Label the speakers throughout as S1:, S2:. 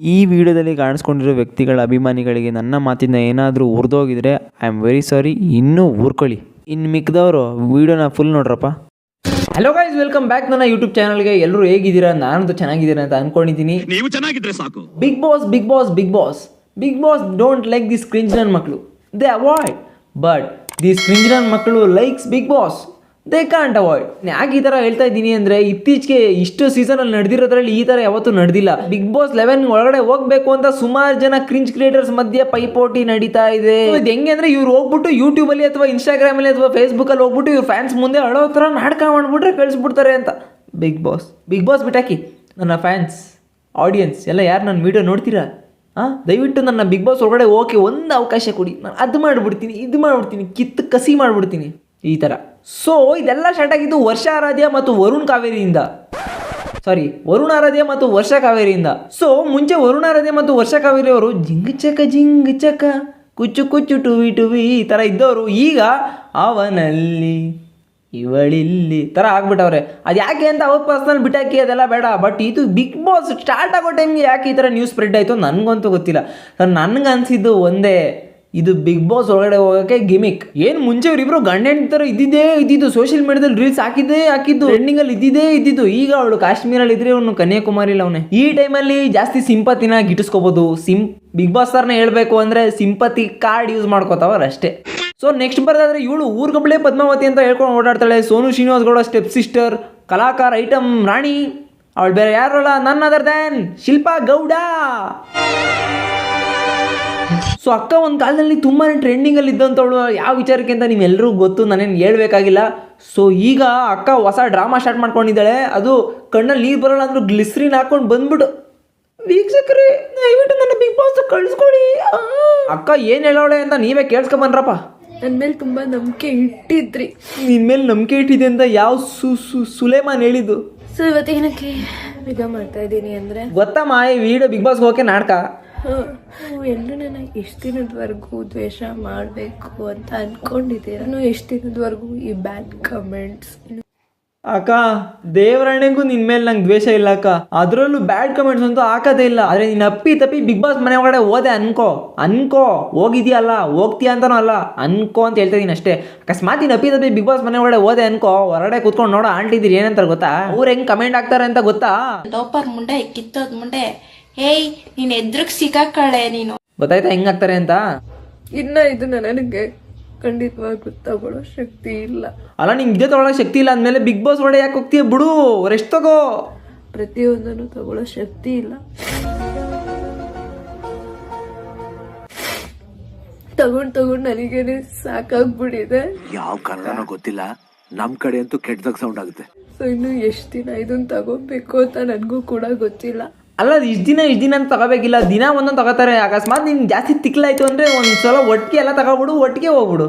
S1: ಈ ವಿಡಿಯೋದಲ್ಲಿ ಕಾಣಿಸ್ಕೊಂಡಿರೋ ವ್ಯಕ್ತಿಗಳ ಅಭಿಮಾನಿಗಳಿಗೆ ನನ್ನ ಮಾತಿಂದ ಏನಾದರೂ ಉರಿದೋಗಿದ್ರೆ ಐ ಆಮ್ ವೆರಿ ಸಾರಿ ಇನ್ನೂ ಊರ್ಕೊಳ್ಳಿ ಇನ್ನು ಮಿಕ್ಕದವರು ವಿಡಿಯೋನ ಫುಲ್ ನೋಡ್ರಪ್ಪ. ಹಲೋ ಗೈಸ್ ವೆಲ್ಕಮ್ ಬ್ಯಾಕ್ ನನ್ನ ಯೂಟ್ಯೂಬ್ ಚಾನಲ್ಗೆ ಎಲ್ಲರೂ ಹೇಗಿದ್ದೀರಾ? ನಾನಂತೂ ಚೆನ್ನಾಗಿದ್ದೀರಾ ಅಂತ ಅನ್ಕೊಂಡಿದ್ದೀನಿ.
S2: ನೀವು ಚೆನ್ನಾಗಿದ್ರೆ ಸಾಕು.
S1: Bigg Boss Bigg Boss Bigg Boss Bigg Boss don't like this cringe ನನ್ನ ಮಕ್ಕಳು they avoid but this cringe ನನ್ನ ಮಕ್ಕಳು likes Bigg Boss they can't avoid ಯಾಕೆ ಈ ಥರ ಹೇಳ್ತಾ ಇದ್ದೀನಿ ಅಂದರೆ ಇತ್ತೀಚೆಗೆ ಇಷ್ಟು ಸೀಸನಲ್ಲಿ ನಡೆದಿರೋದ್ರಲ್ಲಿ ಈ ಥರ ಯಾವತ್ತೂ ನಡೆದಿಲ್ಲ. ಬಿಗ್ ಬಾಸ್ ಲೆವೆನ್ ಒಳಗಡೆ ಹೋಗ್ಬೇಕು ಅಂತ ಸುಮಾರು ಜನ ಕ್ರಿಂಚ್ ಕ್ರಿಯೇಟರ್ಸ್ ಮಧ್ಯೆ ಪೈಪೋಟಿ ನಡೀತಾ ಇದೆ. ಇದು ಹೆಂಗೆ ಅಂದರೆ ಇವ್ರು ಹೋಗ್ಬಿಟ್ಟು ಯೂಟ್ಯೂಬಲ್ಲಿ ಅಥವಾ ಇನ್ಸ್ಟಾಗ್ರಾಮಲ್ಲಿ ಅಥವಾ ಫೇಸ್ಬುಕ್ಕಲ್ಲಿ ಹೋಗ್ಬಿಟ್ಟು ಇವ್ರ ಫ್ಯಾನ್ಸ್ ಮುಂದೆ ಅಳೋ ಥರ ನಾಟಕ ಮಾಡಿಬಿಟ್ರೆ ಕಳಿಸ್ಬಿಡ್ತಾರೆ ಅಂತ. ಬಿಗ್ ಬಾಸ್ ಬಿಗ್ ಬಾಸ್ ಬಿಟ್ಟಾಕಿ, ನನ್ನ ಫ್ಯಾನ್ಸ್ ಆಡಿಯನ್ಸ್ ಎಲ್ಲ ಯಾರು ನನ್ನ ವೀಡಿಯೋ ನೋಡ್ತೀರಾ? ಹಾಂ ದಯವಿಟ್ಟು ನನ್ನ ಬಿಗ್ ಬಾಸ್ ಒಳಗಡೆ ಓಕೆ ಒಂದು ಅವಕಾಶ ಕೊಡಿ. ನಾನು ಅದು ಮಾಡಿಬಿಡ್ತೀನಿ, ಇದು ಮಾಡಿಬಿಡ್ತೀನಿ ಕಿತ್ತು ಕಸಿ ಮಾಡಿಬಿಡ್ತೀನಿ. ಈ ಥರ ಸೊ ಇದೆಲ್ಲ ಸ್ಟಾರ್ಟ್ ಆಗಿದ್ದು ವರ್ಷ ಆರಾಧ್ಯ ಮತ್ತು ವರುಣ್ ಕಾವೇರಿಯಿಂದ. ಸಾರಿ ವರುಣ ಆರಾಧ್ಯ ಮತ್ತು ವರ್ಷ ಕಾವೇರಿಯಿಂದ. ಸೊ ಮುಂಚೆ ವರುಣ ಆರಾಧ್ಯ ಮತ್ತು ವರ್ಷ ಕಾವೇರಿ ಅವರು ಜಿಂಗ್ ಚಕ ಜಿಂಗ್ ಚಕ, ಕುಚ್ಚು ಕುಚ್ಚು ಟುವಿ ಟುವಿ ಈ ಥರ ಇದ್ದವರು. ಈಗ ಅವನಲ್ಲಿ, ಇವಳಿಲ್ಲಿ ಥರ ಆಗ್ಬಿಟ್ಟವ್ರೆ. ಅದು ಯಾಕೆ ಅಂತ ಅವ್ರ ಪರ್ಸ್ನಲ್ ಬಿಟ್ಟಾಕಿ ಅದೆಲ್ಲ ಬೇಡ. ಬಟ್ ಇದು ಬಿಗ್ ಬಾಸ್ ಸ್ಟಾರ್ಟ್ ಆಗೋ ಟೈಮ್ಗೆ ಯಾಕೆ ಈ ಥರ ನ್ಯೂಸ್ ಸ್ಪ್ರೆಡ್ ಆಯಿತು? ನನಗಂತೂ ಗೊತ್ತಿಲ್ಲ. ನನಗೆ ಅನಿಸಿದ್ದು ಒಂದೇ ಇದು ಬಿಗ್ ಬಾಸ್ ಒಳಗಡೆ ಹೋಗಕ್ಕೆ ಗಿಮಿಕ್ ಏನು ಮುಂಚೆ ಅವರಿಬ್ರು ಗಂಡ ಹೆಂಡ್ತಿ ಥರ ಇದ್ದಿದ್ದೇ ಇದ್ದಿದ್ದು ಸೋಷಿಯಲ್ ಮೀಡಿಯಾದಲ್ಲಿ ರೀಲ್ಸ್ ಹಾಕಿದ್ದೇ ಹಾಕಿದ್ದು ಟ್ರೆಂಡಿಂಗಲ್ಲಿ ಇದ್ದಿದ್ದೇ ಇದ್ದಿದ್ದು, ಈಗ ಅವಳು ಕಾಶ್ಮೀರಲ್ಲಿ ಇದ್ರೆ ಅವನು ಕನ್ಯಾಕುಮಾರಿಲಿ ಅವನೇ. ಈ ಟೈಮಲ್ಲಿ ಜಾಸ್ತಿ ಸಿಂಪತಿನ ಗಿಟ್ಟಿಸ್ಕೋಬೋದು. ಸಿಂ ಬಿಗ್ ಬಾಸ್ ಸರ್ನ ಹೇಳಬೇಕು ಅಂದ್ರೆ ಸಿಂಪತಿ ಕಾರ್ಡ್ ಯೂಸ್ ಮಾಡ್ಕೋತಾವ್ರ ಅಷ್ಟೇ. ಸೊ ನೆಕ್ಸ್ಟ್ ಬರೋದಾದ್ರೆ ಇವಳು ಊರ್ಗಬ್ಳೆ ಪದ್ಮಾವತಿ ಅಂತ ಹೇಳ್ಕೊಂಡು ಓಡಾಡ್ತಾಳೆ. ಸೋನು ಶ್ರೀನಿವಾಸ್ ಗೌಡ ಸ್ಟೆಪ್ ಸಿಸ್ಟರ್ ಕಲಾಕಾರ ಐಟಮ್ ರಾಣಿ, ಅವಳು ಬೇರೆ ಯಾರಲ್ಲ ನನ್ನ other than Shilpa Gowda. So ಅಕ್ಕ ಒಂದು ಕಾಲದಲ್ಲಿ ತುಂಬಾ ಟ್ರೆಂಡಿಂಗಲ್ಲಿ ಇದ್ದಂಥವಳು ಯಾವ ವಿಚಾರಕ್ಕೆ ಅಂತ ನಿಮ್ಮೆಲ್ಲರಿಗೂ ಗೊತ್ತು ನಾನೇನು ಹೇಳ್ಬೇಕಾಗಿಲ್ಲ. ಸೊ ಈಗ ಅಕ್ಕ ಹೊಸ ಡ್ರಾಮಾ ಸ್ಟಾರ್ಟ್ ಮಾಡ್ಕೊಂಡಿದ್ದಾಳೆ. ಅದು ಕಣ್ಣಲ್ಲಿ ನೀರು ಬರೋಲ್ಲ ಅಂದ್ರೆ ಗ್ಲಿಸ್ರಿನ್ ಹಾಕೊಂಡು ಬಂದ್ಬಿಟ್ಟು ವೀಕ್ಷಕರೇ ದಯವಿಟ್ಟು ನನ್ನ ಬಿಗ್ ಬಾಸ್ ಕಳಿಸ್ಕೊಡಿ. ಅಕ್ಕ ಏನು ಹೇಳೋಳೆ ಅಂತ ನೀವೇ ಕೇಳಿಸ್ಕೊಂಬನ್ರಪ್ಪ.
S3: ನನ್ನ ಮೇಲೆ ತುಂಬ ನಂಬಿಕೆ ಇಟ್ಟಿದ್ರಿ.
S1: ನಿನ್ನ ಮೇಲೆ ನಂಬಿಕೆ ಇಟ್ಟಿದೆ ಅಂತ ಯಾವ ಸು ಸು ಸುಲೇಮಾನ್ ಹೇಳಿದ್ದು?
S3: ಸೊ ಇವತ್ತೇನಕ್ಕೆ ಈಗ ಮಾಡ್ತಾ ಇದ್ದೀನಿ ಅಂದರೆ?
S1: ಗೊತ್ತಮ್ಮ ಈ ವಿಡಿಯೋ ಬಿಗ್ ಬಾಸ್ಗೆ ಹೋಗಕ್ಕೆ ನಾಟಕ.
S3: ಎಲ್ಲರೂ ನನಗೆ ಎಷ್ಟು ದಿನದವರೆಗೂ ದ್ವೇಷ ಮಾಡಬೇಕು ಅಂತ ಅಂದ್ಕೊಂಡಿದ್ದೀರ ನಾನು ಎಷ್ಟು ದಿನದವರೆಗೂ ಈ ಬ್ಯಾಡ್ ಕಮೆಂಟ್ಸ್.
S1: ಅಕ್ಕ ದೇವರಣೆಗೂ ನಿನ್ ಮೇಲೆ ನಂಗೆ ದ್ವೇಷ ಇಲ್ಲ ಅಕ್ಕ. ಅದರಲ್ಲೂ ಬ್ಯಾಡ್ ಕಮೆಂಟ್ಸ್ ಅಂತೂ ಹಾಕೋದೇ ಇಲ್ಲ. ಆದರೆ ನೀನು ಅಪ್ಪಿ ತಪ್ಪಿ ಬಿಗ್ ಬಾಸ್ ಮನೆ ಒಳಗಡೆ ಹೋದೆ ಅನ್ಕೋ. ಅನ್ಕೋ. ಹೋಗಿದ್ಯಲ್ಲ ಹೋಗ್ತೀಯ ಅಂತಾನೂ ಅಲ್ಲ. ಅನ್ಕೋ ಅಂತ ಹೇಳ್ತಾ ಇದೀನಿ ಅಷ್ಟೇ. ಅಕಸ್ಮಾತ್ ನೀನು ಅಪ್ಪಿ ತಪ್ಪಿ ಬಿಗ್ ಬಾಸ್ ಮನೆ ಒಳಗಡೆ ಹೋದೆ ಅನ್ಕೋ. ಹೊರಗಡೆ ಕೂತ್ಕೊಂಡು ನೋಡೋ ಆಂಟಿದಿರಿ ಏನಂತಾರೆ ಗೊತ್ತಾ? ಅವ್ರು ಹೆಂಗ್ ಕಮೆಂಟ್ ಹಾಕ್ತಾರೆ ಅಂತ ಗೊತ್ತಾ?
S4: ಲೋಪರ್ ಮುಂಡೆ ಕಿತ್ತೋದ್ ಮುಂಡೆ ಹೇಯ್ ನೀನ್ ಎದ್ರಗ್ ಸಿಕ್ಕಾಕಳೆ ನೀನು.
S1: ಗೊತ್ತಾಯ್ತಾ ಹೆಂಗ್ ಹಾಕ್ತಾರೆ ಅಂತ?
S3: ಇನ್ನ ಇದನ್ನ ನನಗೆ ಖಂಡಿತವಾಗಿ ಗೊತ್ತಾಗೊಳ್ಳೋ ಶಕ್ತಿ ಇಲ್ಲ.
S1: ಅಲ್ಲ ನಿಂಗೆ ಇದೇ ತಗೊಳ್ಳೋ ಶಕ್ತಿ ಇಲ್ಲ ಅಂದಮೇಲೆ ಬಿಗ್ ಬಾಸ್ ಒಳಗೆ ಯಾಕೆ ಹೋಗ್ತೀಯ ಬಿಡು ರೆಸ್ಟ್ ತಗೋ.
S3: ಪ್ರತಿಯೊಂದನ್ನು ತಗೊಳ್ಳೋ ಶಕ್ತಿ ಇಲ್ಲ. ತಗೊಂಡ್ ತಗೊಂಡ್ ನನಗೇನೆ ಸಾಕಾಗ್ಬಿಟ್ಟಿದೆ.
S5: ಯಾವ ಕಾರಣನೋ ಗೊತ್ತಿಲ್ಲ. ನಮ್ ಕಡೆ ಅಂತೂ ಕೆಟ್ಟದಾಗ ಸೌಂಡ್ ಆಗುತ್ತೆ.
S3: ಸೊ ಇನ್ನು ಎಷ್ಟು ದಿನ ಇದನ್ನ ತಗೋಬೇಕು ಅಂತ ನನಗೂ ಕೂಡ ಗೊತ್ತಿಲ್ಲ.
S1: ಅಲ್ಲ ಇಷ್ಟು ದಿನ ಇಷ್ಟು ದಿನ ಅಂತ ತಗೋಬೇಕಿಲ್ಲ. ದಿನ ಒಂದೊಂದು ತಗೋತಾರೆ. ಅಕಸ್ಮಾತ್ ನೀನು ಜಾಸ್ತಿ ತಿಕ್ಲಾಯ್ತು ಅಂದರೆ ಒಂದು ಸಲ ಒಟ್ಟಿಗೆ ಎಲ್ಲ ತಗೋಬಿಡು ಒಟ್ಟಿಗೆ ಹೋಗ್ಬಿಡು.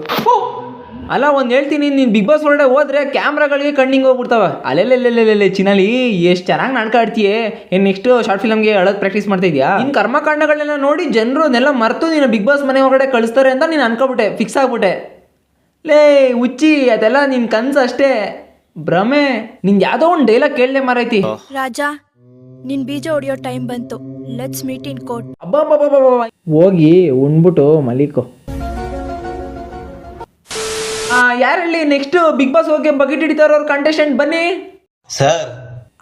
S1: ಅಲ್ಲ ಒಂದು ಹೇಳ್ತೀನಿ ನೀನು ಬಿಗ್ ಬಾಸ್ ಒಳಗಡೆ ಹೋದ್ರೆ ಕ್ಯಾಮ್ರಾಗಳಿಗೆ ಕಣ್ಣಿಂಗ್ ಹೋಗ್ಬಿಡ್ತಾವೆ. ಅಲ್ಲೆಲ್ಲೆಲ್ಲೆಲ್ಲೆಲ್ಲೆ ಚಿನಲ್ಲಿ ಎಷ್ಟು ಚೆನ್ನಾಗಿ ನಾಡ್ಕಾಡ್ತೀಯೇ ಆಡ್ತೀಯೇ ಏನು ನೆಕ್ಸ್ಟ್ ಶಾರ್ಟ್ ಫಿಲಮ್ಗೆ ಅಳೋದು ಪ್ರಾಕ್ಟೀಸ್ ಮಾಡ್ತಾ ಇದೆಯಾ? ನಿನ್ ಕರ್ಮಕಾಂಡಗಳನ್ನೆಲ್ಲ ನೋಡಿ ಜನರು ಅದನ್ನೆಲ್ಲ ಮರೆತು ನೀನು ಬಿಗ್ ಬಾಸ್ ಮನೆ ಒಳಗಡೆ ಕಳಿಸ್ತಾರೆ ಅಂತ ನೀನು ಅನ್ಕೊಬಿಟ್ಟೆ ಫಿಕ್ಸ್ ಆಗ್ಬಿಟ್ಟೆ. ಲೇ ಉಚ್ಚಿ ಅದೆಲ್ಲ ನಿನ್ನ ಕನ್ಸು ಅಷ್ಟೇ. ಭ್ರಮೆ. ನಿನ್ ಯಾವುದೋ ಒಂದು ಡೈಲಾಗ್ ಕೇಳಲೆ ಮಾರೈತಿ
S6: ರಾಜ ನಿನ್ ಬೀಜ ಹೊಡಿಯೋ ಟೈಮ್ ಬಂತು. Let's meet in court.
S1: ಹೋಗಿ ಉಣ್ಬಿಟ್ಟು ಮಲಿಕೋ ಯಾರಲ್ಲಿ ನೆಕ್ಸ್ಟ್ ಬಿಗ್ ಬಾಸ್ ಹೋಗಿ ಬಕೆಟ್ ಹಿಡಿತಾರ ಅವ್ರ ಕಂಟೆಸ್ಟೆಂಟ್ ಬನ್ನಿ.
S7: ಸರ್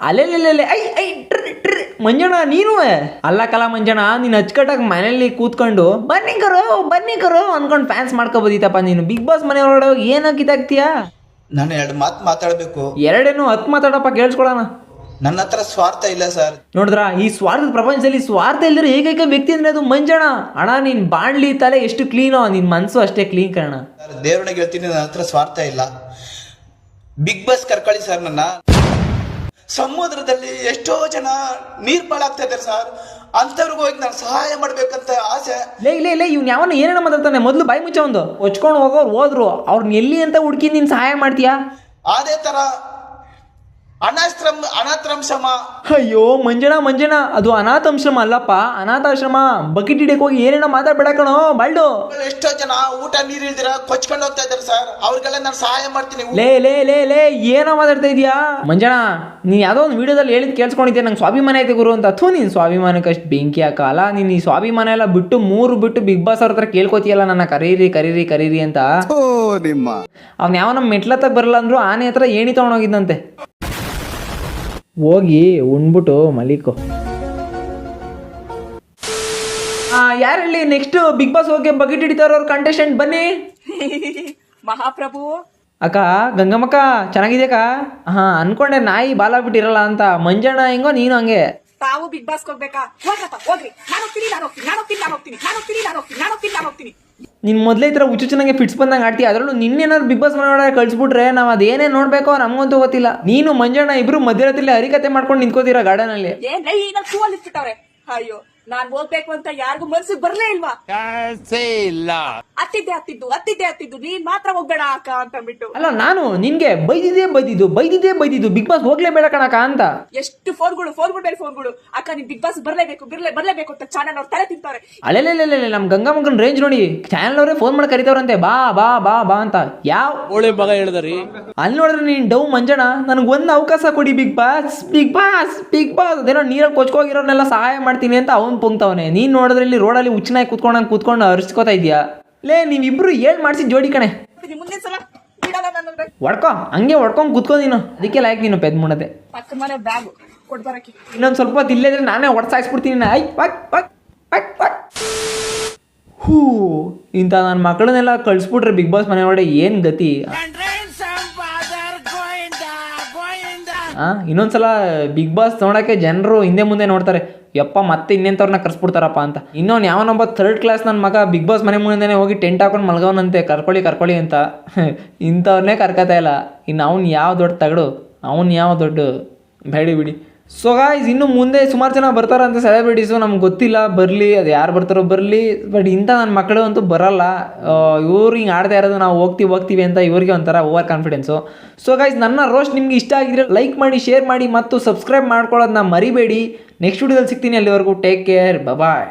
S1: ಅಲ್ಲೆಲ್ಲೆಲ್ಲೆ ಐ ಐ ಟ್ರ್ ಟ್ರ್. ಮಂಜಣ್ಣ ನೀನು? ಅಲ್ಲ ಕಲಾ ಮಂಜಣ್ಣ ನೀನು ಅಚ್ಚುಕಟ್ಟಾಗಿ ಮನೇಲಿ ಕೂತ್ಕೊಂಡು ಬನ್ನಿ ಕರೋ ಬನ್ನಿ ಕರೋ ಅನ್ಕೊಂಡು ಫ್ಯಾನ್ಸ್ ಮಾಡ್ಕೋಬೋದಿತ್ತಪ್ಪ ನೀನು. ಬಿಗ್ ಬಾಸ್ ಮನೆ ಒಳಗಡೆ ಏನು
S7: ನಾನು ಎರಡು ಮಾತು ಮಾತಾಡಬೇಕು.
S1: ಎರಡೇನು ಹತ್ತು ಮಾತಾಡಪ್ಪ ಕೇಳಿಸ್ಕೊಳೋಣ.
S7: ನನ್ನ ಹತ್ರ ಸ್ವಾರ್ಥ ಇಲ್ಲ ಸರ್.
S1: ನೋಡಿದ್ರ ಈ ಸ್ವಾರ್ಥದ ಪ್ರಪಂಚದಲ್ಲಿ ಸ್ವಾರ್ಥ ಇಲ್ದಿರೋ ಏಕೈಕ ವ್ಯಕ್ತಿ ಅಂದ್ರೆ ಅದು ಮಂಜಣ್ಣ. ಅಣ್ಣ ನೀನ್ ಬಾಣ್ಲಿ ತಲೆ ಎಷ್ಟು ಕ್ಲೀನೋ ನಿನ್ ಮನ್ಸು ಅಷ್ಟೇ ಕ್ಲೀನ್ ಕಣ
S7: ಸರ್ ದೇವ್ರನಿಗೆ ಹೇಳ್ತೀನಿ ನನ್ನ ಹತ್ರ ಸ್ವಾರ್ಥ ಇಲ್ಲ. ಬಿಗ್ ಬಾಸ್ ಕರ್ಕೊಳ್ಳಿ ಸರ್ ನನ್ನ. ಸಮುದ್ರದಲ್ಲಿ ಎಷ್ಟೋ ಜನ ನೀರ್ ಪಾಲಾಗ್ತಾ ಇದ್ದಾರೆ ಸರ್. ಅಂತವ್ರಿಗೂ ಹೋಗಿ ನಾನು ಸಹಾಯ ಮಾಡ್ಬೇಕಂತ ಆಸೆ.
S1: ಲೇ ಲೇ ಲೇ ಇವ್ನು ಯಾವನ ಏನೇನ ಮಾತಾಡ್ತಾನೆ. ಮೊದಲು ಬಾಯಿ ಮುಚ್ಚ ಒಂದು. ಹೊಚ್ಕೊಂಡು ಹೋಗೋರು ಹೋದ್ರು. ಅವ್ರನ್ನ ಎಲ್ಲಿ ಅಂತ ಹುಡುಕಿ ನೀನು ಸಹಾಯ ಮಾಡ್ತೀಯಾ?
S7: ಅದೇ ತರ ಅನಾಶ್ರಮ ಅನಾಥಾಶ್ರಮ
S1: ಅಯ್ಯೋ ಮಂಜನಾ ಮಂಜನಾ. ಅದು ಅನಾಥಾಶ್ರಮ ಅಲ್ಲಪ್ಪ. ಅನಾಥಾಶ್ರಮ. ಬಕೆಟ್ ಹಿಡಿಯಕ್ಕೆ ಹೋಗಿ ಏನೇನೋ ಮಾತಾಡ್ಬೇಡ ಕಣೋ ಬಾಳ್ಡು.
S7: ಎಷ್ಟೋ ಜನ ಊಟ ನೀರು ಇಲ್ದಿರ ಕೊಚ್ಕೊಂಡು ಹೋಗ್ತಾ ಇದ್ದಾರೆ ಸರ್. ಅವ್ರಿಗೆಲ್ಲ ನಾನು ಸಹಾಯ ಮಾಡ್ತೀನಿ.
S1: ಲೇ ಲೇ ಲೇ ಲೇ ಏನೋ ಮಾತಾಡ್ತಾ ಇದೀಯಾ? ಮಂಜನಾ ನೀನ್ ಯಾವ್ದೋ ಒಂದು ವಿಡಿಯೋದಲ್ಲಿ ಹೇಳಿದ್ ಕೇಳಿಸ್ಕೊಂಡಿದ್ದೆ. ನಂಗೆ ಸ್ವಾಭಿಮಾನ ಐತೆ ಗುರು ಅಂತ. ಥೂ ನೀನ್ ಸ್ವಾಭಿಮಾನಕ್ಕೆ ಅಷ್ಟು ಬೆಂಕಿ ಹಾಕಲ್ಲ. ನೀನ್ ಈ ಸ್ವಾಭಿಮಾನ ಎಲ್ಲ ಬಿಟ್ಟು ಮೂರು ಬಿಟ್ಟು ಬಿಗ್ ಬಾಸ್ ಅವ್ರ ಹತ್ರ ಕೇಳ್ಕೊತೀಯಲ್ಲ ನನ್ನ ಕರೀರಿ ಕರೀರಿ ಕರೀರಿ ಅಂತ. ಅವ್ನ ಯಾವ ನಮ್ಮ ಮೆಟ್ಲತ್ತಾಗ ಬರಲ್ಲ ಅಂದ್ರು ಆನೆ ಹತ್ರ ಏಣಿ ತೊಗೊಂಡೋಗಿದ್ದಂತೆ ಹೋಗಿ ಉಣ್ಬಿಟ್ಟು ಮಲಿಕೋ. ಯಾರು ಹೇಳಿ ನೆಕ್ಸ್ಟ್ ಬಿಗ್ ಬಾಸ್ ಹೋಗಿ ಬಕೆಟ್ ಹಿಡಿತಾರ ಕಂಟೆಸ್ಟೆಂಟ್ ಬನ್ನಿ.
S2: ಮಹಾಪ್ರಭು.
S1: ಅಕ್ಕ ಗಂಗಮ್ಮಕ್ಕ ಚೆನ್ನಾಗಿದೆಯಕ್ಕ ಹಾ ಅನ್ಕೊಂಡೆ ನಾಯಿ ಬಾಲ ಬಿಟ್ಟಿರಲ್ಲ ಅಂತ. ಮಂಜಣ್ಣ ಹೆಂಗೋ ನೀನು ಹಂಗೆ.
S2: ತಾವು ಬಿಗ್ ಬಾಸ್ ಹೋಗ್ಬೇಕಾ? ಹೋಗ್ರಿ. ನಾನು ಹೋಗ್ತೀನಿ ನಾನು ಹೋಗ್ತೀನಿ ನಾನು ಹೋಗ್ತೀನಿ ನಾನು ಹೋಗ್ತೀನಿ ನಾನು ಹೋಗ್ತೀನಿ ನಾನು ಹೋಗ್ತೀನಿ ನಾನು ಹೋಗ್ತೀನಿ. ನಾನು ಹೋಗ್ತೀನಿ
S1: ನಿನ್ ಮೊದಲೇ ಈ ಥರ ಚೆನ್ನಾಗಿ ಫಿಟ್ಸ್ ಬಂದಂಗೆ ಆಡ್ತೀಯ ಅದರಲ್ಲೂ ನಿನ್ನೇನಾದ್ರು ಬಿಗ್ ಬಾಸ್ ಮನೆ ಕಳಿಸ್ಬಿಟ್ರೆ ನಾವು ಅದೇನೇ ನೋಡಬೇಕು ನಮಗಂತೂ ಗೊತ್ತಿಲ್ಲ ನೀನು ಮಂಜಣ್ಣ ಇಬ್ರು ಮಧ್ಯರಾತ್ರಿ ಹರಿಕತೆ ಮಾಡ್ಕೊಂಡು ನಿಂತ್ಕೋತೀರ ಗಾರ್ಡನಲ್ಲಿ
S2: ಅಯ್ಯೋ ನಾನ್ ಓದ್ಬೇಕು ಅಂತ ಯಾರಿಗೂ ಮನ್ಸಿಗೆ ಬರ್ಲೇ ಇಲ್ವಾ? ಇಲ್ಲ. ಅತ್ತಿದ್ದೆ ಅತ್ತಿದ್ದು ಅತ್ತಿದ್ದೆ ಅತ್ತಿದ್ದು. ನೀನ್ ಮಾತ್ರ ಹೋಗ್ಬೇಡ ಅಕ್ಕ ಅಂತ ಅಂದ್ಬಿಟ್ಟು.
S1: ಅಲ್ಲ ನಾನು ನಿನ್ಗೆ ಬೈದಿದ್ದೇ ಬೈದಿದ್ದು ಬೈದಿದ್ದೇ ಬೈದಿದ್ದು. ಬಿಗ್ ಬಾಸ್ ಹೋಗ್ಲೇಬೇಡ ಕಣಕ ಅಂತ.
S2: ಎಷ್ಟು ಫೋನ್ಗಳು ಫೋನ್ಗಳು ಬೇರೆ ಫೋನ್ಗಳು. ಅಕ್ಕ ನೀನ್ ಬಿಗ್ ಬಾಸ್ ಬರ್ಲೇಬೇಕು ಬಿರ್ಲೆ ಬರ್ಲೇಬೇಕು ಅಂತ ಚಾನಲ್ ಅವ್ರು ತಲೆ ತಿಂತಾರೆ
S1: ಅಲೆಲೆಲೆಲೆ ನಮ್ಮ ಮಗನ್ ರೇಂಜ್ ನೋಡಿ. ಚಾನಲ್ ಅವರೇ ಫೋನ್ ಮಾಡಿ ಕರಿತಾವ್ರಂತೆ. ಬಾ ಬಾ ಬಾ ಬಾ ಅಂತ. ಯಾವ
S8: ಒಳ್ಳೆ ಮಗ ಹೇಳಿದ್ರಿ.
S1: ಅಲ್ಲಿ ನೋಡಿದ್ರೆ ನೀನ್ ಡವ್ ಮಂಜಣ ನನಗೆ ಒಂದು ಅವಕಾಶ ಕೊಡಿ Bigg Boss Bigg Boss Bigg Boss ಅದೇನೋ ನೀರಲ್ಲಿ ಕೊಚ್ಕೋಗಿರೋರ್ನೆಲ್ಲ ಸಹಾಯ ಮಾಡ್ತೀನಿ ಅಂತ ಅವ್ನು ಪೊಂಗ್ತಾವನೆ. ನೀನು ನೋಡಿದ್ರೆ ಇಲ್ಲಿ ರೋಡಲ್ಲಿ ಹುಚ್ಚನಾಗಿ ಕೂತ್ಕೊಂಡಂಗೆ ಕೂತ್ಕೊಂಡು ಅರ್ಸ್ಕೋತಾ ಇದೀಯಾ ಲೇ, ನೀವಿಬ್ರು ಏಳು ಮಾಡಿಸಿ ಜೋಡಿ ಕಣೆ. ಹೊಡ್ಕೊ, ಹಂಗೆ ಹೊಡ್ಕೊಂಡು ಕೂತ್ಕೊ ನೀನು. ಅದಕ್ಕೆ ಲಾಯ್ಕ್ ನೀನು ಪೆದ್ ಮುಣದೆ. ಇನ್ನೊಂದು ಸ್ವಲ್ಪ ಹೊತ್ತು ಇಲ್ಲೇ ಇದ್ರೆ ನಾನೇ ಹೊಡ್ಸಾಕ್ಸ್ಬಿಡ್ತೀನಿ. ಐ ಪಕ್ ಪಕ್ ಪಕ್ ಪಕ್ ಹೂ, ಇಂಥ ನನ್ನ ಮಕ್ಕಳನ್ನೆಲ್ಲ ಕಳಿಸ್ಬಿಟ್ರೆ ಬಿಗ್ ಬಾಸ್ ಮನೆ ಒಳಗಡೆ ಏನು ಗತಿ? ಆ, ಇನ್ನೊಂದ್ಸಲ ಬಿಗ್ ಬಾಸ್ ನೋಡೋಕ್ಕೆ ಜನರು ಹಿಂದೆ ಮುಂದೆ ನೋಡ್ತಾರೆ. ಯಪ್ಪ, ಮತ್ತೆ ಇನ್ನೆಂಥವ್ರನ್ನ ಕರ್ಸ್ಬಿಡ್ತಾರಪ್ಪ ಅಂತ. ಇನ್ನೊಂದು ಯಾವನೊಬ್ಬ ಥರ್ಡ್ ಕ್ಲಾಸ್ ನನ್ನ ಮಗ ಬಿಗ್ ಬಾಸ್ ಮನೆ ಮುಂದೆನೇ ಹೋಗಿ ಟೆಂಟ್ ಹಾಕೊಂಡು ಮಲ್ಗವನಂತೆ, ಕರ್ಕೊಳ್ಳಿ ಕರ್ಕೊಳ್ಳಿ ಅಂತ. ಇಂಥವ್ರನ್ನೇ ಕರ್ಕೋತಾ ಇಲ್ಲ. ಇನ್ನು ಅವ್ನು ಯಾವ ದೊಡ್ಡ ತಗಡು, ಅವ್ನು ಯಾವ ದೊಡ್ಡ, ಬೇಡಿ ಬಿಡಿ. ಸೊ ಗಾಯ್ಸ್ ಇನ್ನು ಮುಂದೆ ಸುಮಾರು ಜನ ಬರ್ತಾರಂತೆ ಸೆಲೆಬ್ರಿಟೀಸು ನಮ್ಗೆ ಗೊತ್ತಿಲ್ಲ, ಬರಲಿ, ಅದು ಯಾರು ಬರ್ತಾರೋ ಬರಲಿ ಬಟ್ ಇಂಥ ನನ್ನ ಮಕ್ಕಳು ಅಂತೂ ಬರಲ್ಲ ಇವ್ರು ಹಿಂಗೆ ಆಡ್ತಾ ಇರೋದು ನಾವು ಹೋಗ್ತೀವಿ ಹೋಗ್ತೀವಿ ಅಂತ ಇವರಿಗೆ ಒಂಥರ ಓವರ್ ಕಾನ್ಫಿಡೆನ್ಸು ಸೊ ಗಾಯ್ಸ್ ನನ್ನ ರೋಸ್ಟ್ ನಿಮ್ಗೆ ಇಷ್ಟ ಆಗಿದ್ರೆ ಲೈಕ್ ಮಾಡಿ ಶೇರ್ ಮಾಡಿ ಮತ್ತು ಸಬ್ಸ್ಕ್ರೈಬ್ ಮಾಡ್ಕೊಳ್ಳೋದನ್ನ ಮರಿಬೇಡಿ. ನೆಕ್ಸ್ಟ್ ವಿಡಿಯೋದಲ್ಲಿ ಸಿಗ್ತೀನಿ ಅಲ್ಲಿವರೆಗೂ. Take care bye